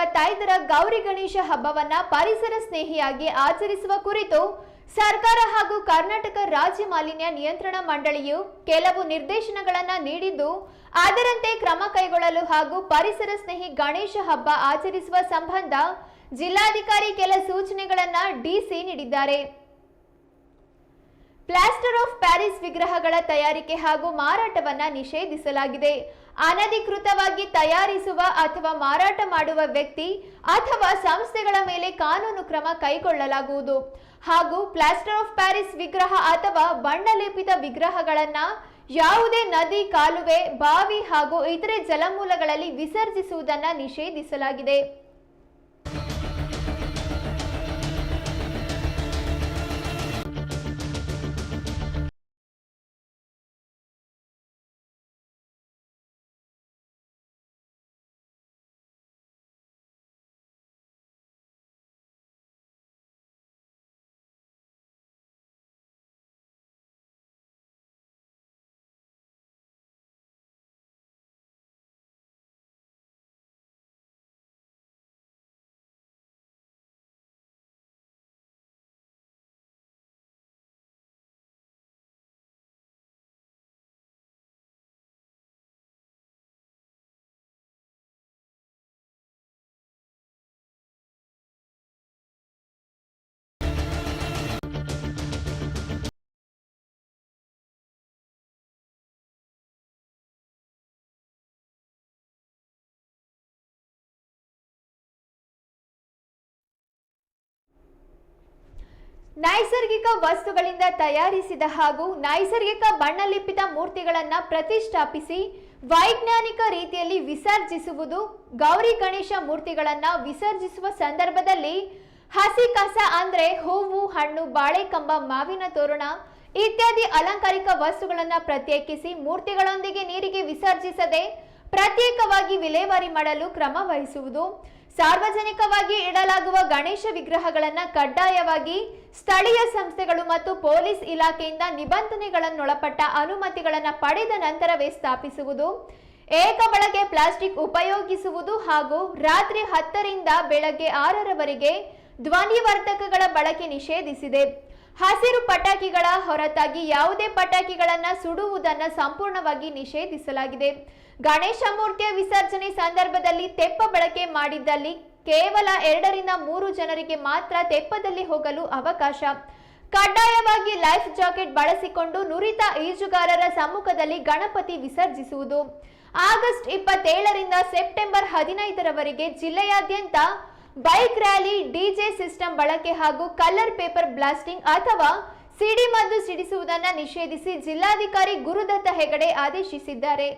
ಇಪ್ಪತ್ತೈದರ ಗೌರಿ ಗಣೇಶ ಹಬ್ಬವನ್ನ ಪರಿಸರ ಸ್ನೇಹಿಯಾಗಿ ಆಚರಿಸುವ ಕುರಿತು ಸರ್ಕಾರ ಹಾಗೂ ಕರ್ನಾಟಕ ರಾಜ್ಯ ಮಾಲಿನ್ಯ ನಿಯಂತ್ರಣ ಮಂಡಳಿಯು ಕೆಲವು ನಿರ್ದೇಶನಗಳನ್ನು ನೀಡಿದ್ದು, ಅದರಂತೆ ಕ್ರಮ ಕೈಗೊಳ್ಳಲು ಹಾಗೂ ಪರಿಸರ ಸ್ನೇಹಿ ಗಣೇಶ ಹಬ್ಬ ಆಚರಿಸುವ ಸಂಬಂಧ ಜಿಲ್ಲಾಧಿಕಾರಿ ಕೆಲ ಸೂಚನೆಗಳನ್ನ ಡಿಸಿ ನೀಡಿದ್ದಾರೆ. ಪ್ಲಾಸ್ಟರ್ ಆಫ್ ಪ್ಯಾರಿಸ್ ವಿಗ್ರಹಗಳ ತಯಾರಿಕೆ ಹಾಗೂ ಮಾರಾಟವನ್ನು ನಿಷೇಧಿಸಲಾಗಿದೆ. ಅನಧಿಕೃತವಾಗಿ ತಯಾರಿಸುವ ಅಥವಾ ಮಾರಾಟ ಮಾಡುವ ವ್ಯಕ್ತಿ ಅಥವಾ ಸಂಸ್ಥೆಗಳ ಮೇಲೆ ಕಾನೂನು ಕ್ರಮ ಕೈಗೊಳ್ಳಲಾಗುವುದು. ಹಾಗೂ ಪ್ಲಾಸ್ಟರ್ ಆಫ್ ಪ್ಯಾರಿಸ್ ವಿಗ್ರಹ ಅಥವಾ ಬಣ್ಣಲೇಪಿತ ವಿಗ್ರಹಗಳನ್ನ ಯಾವುದೇ ನದಿ, ಕಾಲುವೆ, ಬಾವಿ ಹಾಗೂ ಇತರೆ ಜಲಮೂಲಗಳಲ್ಲಿ ವಿಸರ್ಜಿಸುವುದನ್ನು ನಿಷೇಧಿಸಲಾಗಿದೆ. ನೈಸರ್ಗಿಕ ವಸ್ತುಗಳಿಂದ ತಯಾರಿಸಿದ ಹಾಗೂ ನೈಸರ್ಗಿಕ ಬಣ್ಣಲಿಪಿತ ಮೂರ್ತಿಗಳನ್ನು ಪ್ರತಿಷ್ಠಾಪಿಸಿ ವೈಜ್ಞಾನಿಕ ರೀತಿಯಲ್ಲಿ ವಿಸರ್ಜಿಸುವುದು ಗೌರಿ ಗಣೇಶ ಮೂರ್ತಿಗಳನ್ನು ವಿಸರ್ಜಿಸುವ ಸಂದರ್ಭದಲ್ಲಿ ಹಸಿ ಕಸ ಅಂದ್ರೆ ಹೂವು, ಹಣ್ಣು, ಬಾಳೆಕಂಬ, ಮಾವಿನ ತೋರಣ ಇತ್ಯಾದಿ ಅಲಂಕಾರಿಕ ವಸ್ತುಗಳನ್ನು ಪ್ರತ್ಯೇಕಿಸಿ ಮೂರ್ತಿಗಳೊಂದಿಗೆ ನೀರಿಗೆ ವಿಸರ್ಜಿಸದೆ ಪ್ರತ್ಯೇಕವಾಗಿ ವಿಲೇವಾರಿ ಮಾಡಲು ಕ್ರಮ ವಹಿಸುವುದು. ಸಾರ್ವಜನಿಕವಾಗಿ ಇಡಲಾಗುವ ಗಣೇಶ ವಿಗ್ರಹಗಳನ್ನು ಕಡ್ಡಾಯವಾಗಿ ಸ್ಥಳೀಯ ಸಂಸ್ಥೆಗಳು ಮತ್ತು ಪೊಲೀಸ್ ಇಲಾಖೆಯಿಂದ ನಿಬಂಧನೆಗಳನ್ನೊಳಪಟ್ಟ ಅನುಮತಿಗಳನ್ನು ಪಡೆದ ನಂತರವೇ ಸ್ಥಾಪಿಸುವುದು, ಏಕ ಬಳಕೆ ಪ್ಲಾಸ್ಟಿಕ್ ಉಪಯೋಗಿಸುವುದು ಹಾಗೂ ರಾತ್ರಿ ಹತ್ತರಿಂದ ಬೆಳಗ್ಗೆ ಆರರವರೆಗೆ ಧ್ವನಿವರ್ಧಕಗಳ ಬಳಕೆ ನಿಷೇಧಿಸಿದೆ. ಹಸಿರು ಪಟಾಕಿಗಳ ಹೊರತಾಗಿ ಯಾವುದೇ ಪಟಾಕಿಗಳನ್ನ ಸುಡುವುದನ್ನು ಸಂಪೂರ್ಣವಾಗಿ ನಿಷೇಧಿಸಲಾಗಿದೆ. ಗಣೇಶ ಮೂರ್ತಿಯ ವಿಸರ್ಜನೆ ಸಂದರ್ಭದಲ್ಲಿ ತೆಪ್ಪ ಬಳಕೆ ಮಾಡಿದ್ದಲ್ಲಿ ಕೇವಲ ಎರಡರಿಂದ ಮೂರು ಜನರಿಗೆ ಮಾತ್ರ ತೆಪ್ಪದಲ್ಲಿ ಹೋಗಲು ಅವಕಾಶ. ಕಡ್ಡಾಯವಾಗಿ ಲೈಫ್ ಜಾಕೆಟ್ ಬಳಸಿಕೊಂಡು ನುರಿತ ಈಜುಗಾರರ ಸಮ್ಮುಖದಲ್ಲಿ ಗಣಪತಿ ವಿಸರ್ಜಿಸುವುದು. ಆಗಸ್ಟ್ ಇಪ್ಪತ್ತೇಳರಿಂದ ಸೆಪ್ಟೆಂಬರ್ ಹದಿನೈದರವರೆಗೆ ಜಿಲ್ಲೆಯಾದ್ಯಂತ ಬೈಕ್ ರ್ಯಾಲಿ ಡಿಜೆ ಸಿಸ್ಟಮ್ ಬಳಕೆ ಹಾಗೂ ಕಲರ್ ಪೇಪರ್ ಬ್ಲಾಸ್ಟಿಂಗ್ ಅಥವಾ ಸಿಡಿ ಮದ್ದು ಸಿಡಿಸುವುದನ್ನು ನಿಷೇಧಿಸಿ ಜಿಲ್ಲಾಧಿಕಾರಿ ಗುರುದತ್ತ ಹೆಗಡೆ ಆದೇಶಿಸಿದ್ದಾರೆ.